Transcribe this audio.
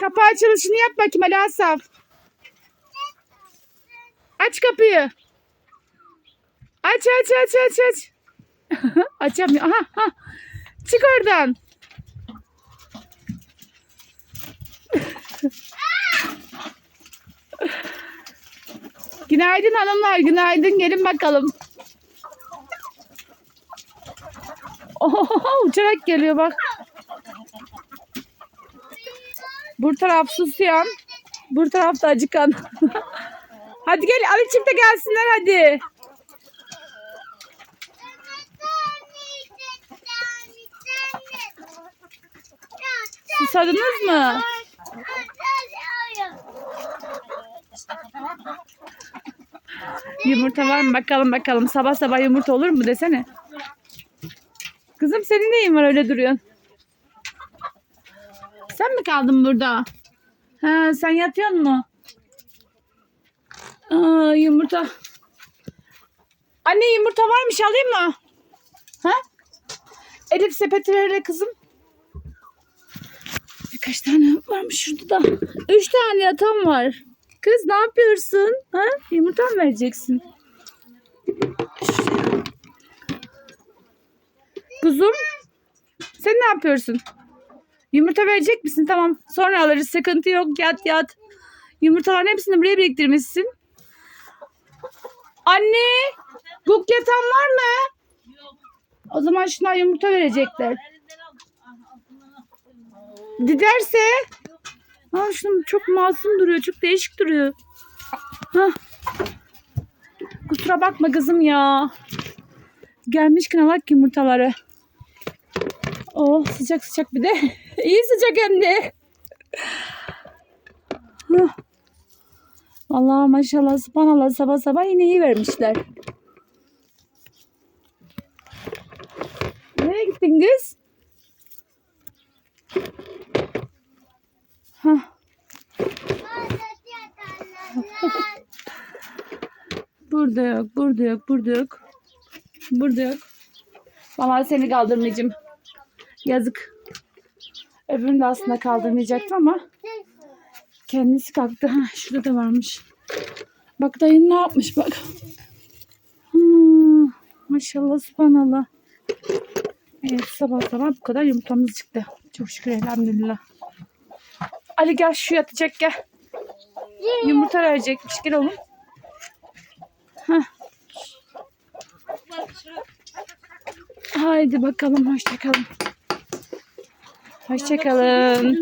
Kapı açılışını yap bakayım Ali Asaf. Aç kapıyı. Aç aç aç aç aç. Açamıyor. Aha, aha. Çık oradan. Günaydın hanımlar. Günaydın. Gelin bakalım. Oho, uçarak geliyor bak. Bu taraf susayan. Bu tarafta acıkan. hadi gel Ali çifte gelsinler hadi. Susadınız mı? Yumurta var mı? Bakalım bakalım. Sabah sabah yumurta olur mu desene. Kızım senin neyin var öyle duruyorsun? Sen mi kaldın burada? Ha, sen yatıyor mu? Aa, yumurta. Anne yumurta varmış alayım mı? Ha? Elif sepeti ver kızım. Birkaç tane varmış şurada da. Üç tane yatan var. Kız ne yapıyorsun? Ha? Yumurta mı vereceksin? Kuzum sen ne yapıyorsun? Yumurta verecek misin? Tamam. Sonra alırız. Sıkıntı yok. Yat yat. Yumurtaların hepsini buraya biriktirmişsin. Anne! Guk yatan var mı? O zaman şuna yumurta verecekler. Diderse Aa, şunun çok masum duruyor. Çok değişik duruyor. Hah. Kusura bakma kızım ya. Gelmişken alak yumurtaları. Oh sıcak sıcak bir de. İyi sıcak hem de. Allah maşallah subhanallah sabah sabah yine iyi vermişler. Nereye gittin kız? Hah. Burada yok, burada yok, burada yok. Burada yok. Vallahi seni kaldırmayacağım. Yazık. Öbürünü de aslında kaldırmayacaktım ama kendisi kalktı. Ha, şurada da varmış. Bak dayın ne yapmış bak. Hmm, maşallah subhanallah. Evet sabah sabah bu kadar yumurtamız çıktı. Çok şükür elhamdülillah. Ali gel şu yatacak gel. Yumurta verecekmiş gel oğlum. Heh. Haydi bakalım hoşçakalın. Hoşçakalın.